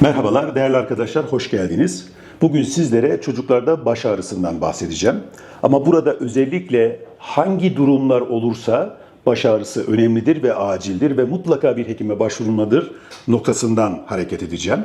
Merhabalar değerli arkadaşlar, hoş geldiniz. Bugün sizlere çocuklarda baş ağrısından bahsedeceğim. Ama burada özellikle hangi durumlar olursa baş ağrısı önemlidir ve acildir ve mutlaka bir hekime başvurulmadır noktasından hareket edeceğim.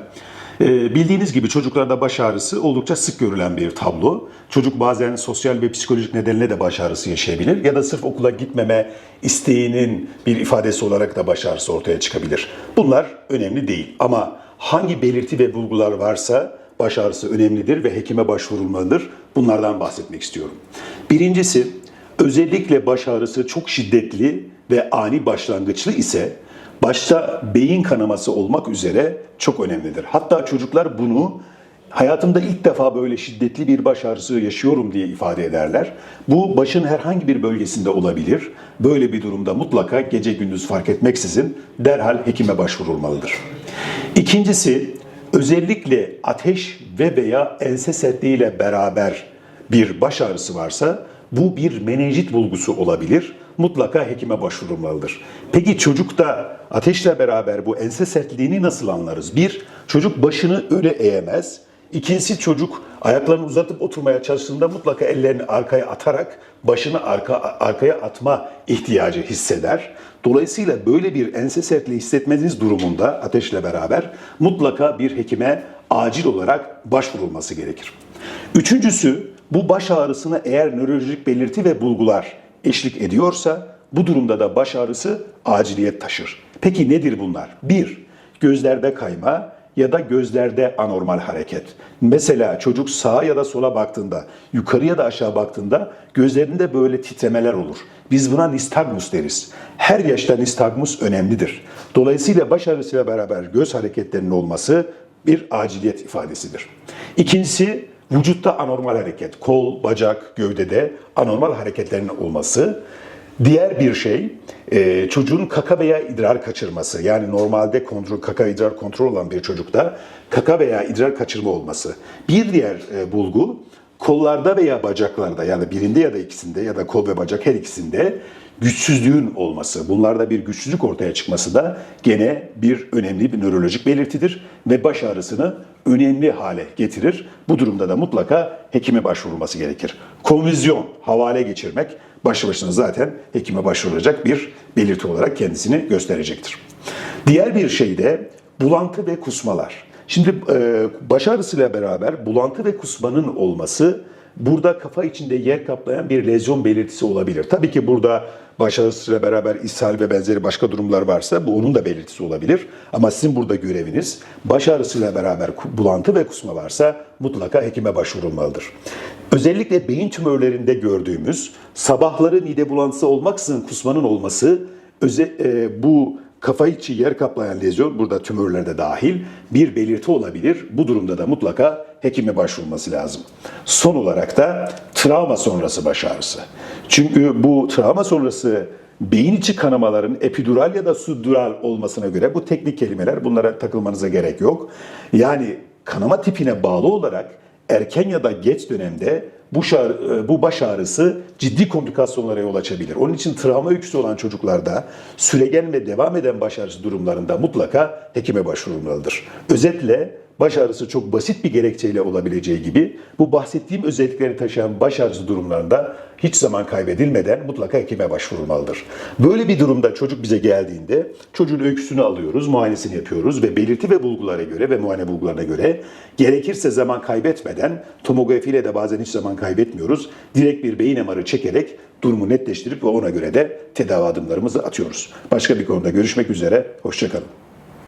Ee, bildiğiniz gibi çocuklarda baş ağrısı oldukça sık görülen bir tablo. Çocuk bazen sosyal ve psikolojik nedenle de baş ağrısı yaşayabilir ya da sırf okula gitmeme isteğinin bir ifadesi olarak da baş ağrısı ortaya çıkabilir. Bunlar önemli değil ama hangi belirti ve bulgular varsa baş ağrısı önemlidir ve hekime başvurulmalıdır. Bunlardan bahsetmek istiyorum. Birincisi özellikle baş ağrısı çok şiddetli ve ani başlangıçlı ise başta beyin kanaması olmak üzere çok önemlidir. Hatta çocuklar bunu hayatımda ilk defa böyle şiddetli bir baş ağrısı yaşıyorum diye ifade ederler. Bu başın herhangi bir bölgesinde olabilir. Böyle bir durumda mutlaka gece gündüz fark etmeksizin derhal hekime başvurulmalıdır. İkincisi özellikle ateş ve veya ense sertliğiyle beraber bir baş ağrısı varsa bu bir menenjit bulgusu olabilir. Mutlaka hekime başvurulmalıdır. Peki çocukta ateşle beraber bu ense sertliğini nasıl anlarız? Bir, çocuk başını öyle eğemez. İkincisi çocuk ayaklarını uzatıp oturmaya çalıştığında mutlaka ellerini arkaya atarak başını arka, arkaya atma ihtiyacı hisseder. Dolayısıyla böyle bir ense sertliği hissetmeniz durumunda ateşle beraber mutlaka bir hekime acil olarak başvurulması gerekir. Üçüncüsü bu baş ağrısına eğer nörolojik belirti ve bulgular eşlik ediyorsa bu durumda da baş ağrısı aciliyet taşır. Peki nedir bunlar? Bir, gözlerde kayma ya da gözlerde anormal hareket. Mesela çocuk sağa ya da sola baktığında, yukarı ya da aşağı baktığında gözlerinde böyle titremeler olur. Biz buna nistagmus deriz. Her yaşta nistagmus önemlidir. Dolayısıyla baş ağrısıyla beraber göz hareketlerinin olması bir aciliyet ifadesidir. İkincisi vücutta anormal hareket, kol, bacak, gövdede anormal hareketlerin olması. Diğer bir şey e, çocuğun kaka veya idrar kaçırması. Yani normalde kontrol, kaka idrar kontrol olan bir çocukta kaka veya idrar kaçırma olması. Bir diğer e, bulgu kollarda veya bacaklarda yani birinde ya da ikisinde ya da kol ve bacak her ikisinde güçsüzlüğün olması, bunlarda bir güçsüzlük ortaya çıkması da gene bir önemli bir nörolojik belirtidir ve baş ağrısını önemli hale getirir. Bu durumda da mutlaka hekime başvurulması gerekir. Konvizyon, havale geçirmek başlı başına zaten hekime başvurulacak bir belirti olarak kendisini gösterecektir. Diğer bir şey de bulantı ve kusmalar. Şimdi e, baş ağrısıyla beraber bulantı ve kusmanın olması burada kafa içinde yer kaplayan bir lezyon belirtisi olabilir. Tabii ki burada baş ağrısıyla beraber ishal ve benzeri başka durumlar varsa bu onun da belirtisi olabilir. Ama sizin burada göreviniz baş ağrısıyla beraber bulantı ve kusma varsa mutlaka hekime başvurulmalıdır. Özellikle beyin tümörlerinde gördüğümüz sabahları mide bulantısı olmaksızın kusmanın olması öze, e, bu kafa içi yer kaplayan lezyon burada tümörlerde dahil bir belirti olabilir. Bu durumda da mutlaka hekime başvurması lazım. Son olarak da travma sonrası baş ağrısı. Çünkü bu travma sonrası beyin içi kanamaların epidural ya da subdural olmasına göre bu teknik kelimeler bunlara takılmanıza gerek yok. Yani kanama tipine bağlı olarak erken ya da geç dönemde bu, şar, bu baş ağrısı ciddi komplikasyonlara yol açabilir. Onun için travma öyküsü olan çocuklarda süregen ve devam eden baş ağrısı durumlarında mutlaka hekime başvurulmalıdır. Özetle baş ağrısı çok basit bir gerekçeyle olabileceği gibi bu bahsettiğim özellikleri taşıyan baş ağrısı durumlarında hiç zaman kaybedilmeden mutlaka hekime başvurulmalıdır. Böyle bir durumda çocuk bize geldiğinde çocuğun öyküsünü alıyoruz, muayenesini yapıyoruz ve belirti ve bulgulara göre ve muayene bulgularına göre gerekirse zaman kaybetmeden tomografiyle de bazen hiç zaman kaybetmiyoruz. Direkt bir beyin MR'ı çekerek durumu netleştirip ve ona göre de tedavi adımlarımızı atıyoruz. Başka bir konuda görüşmek üzere, hoşçakalın.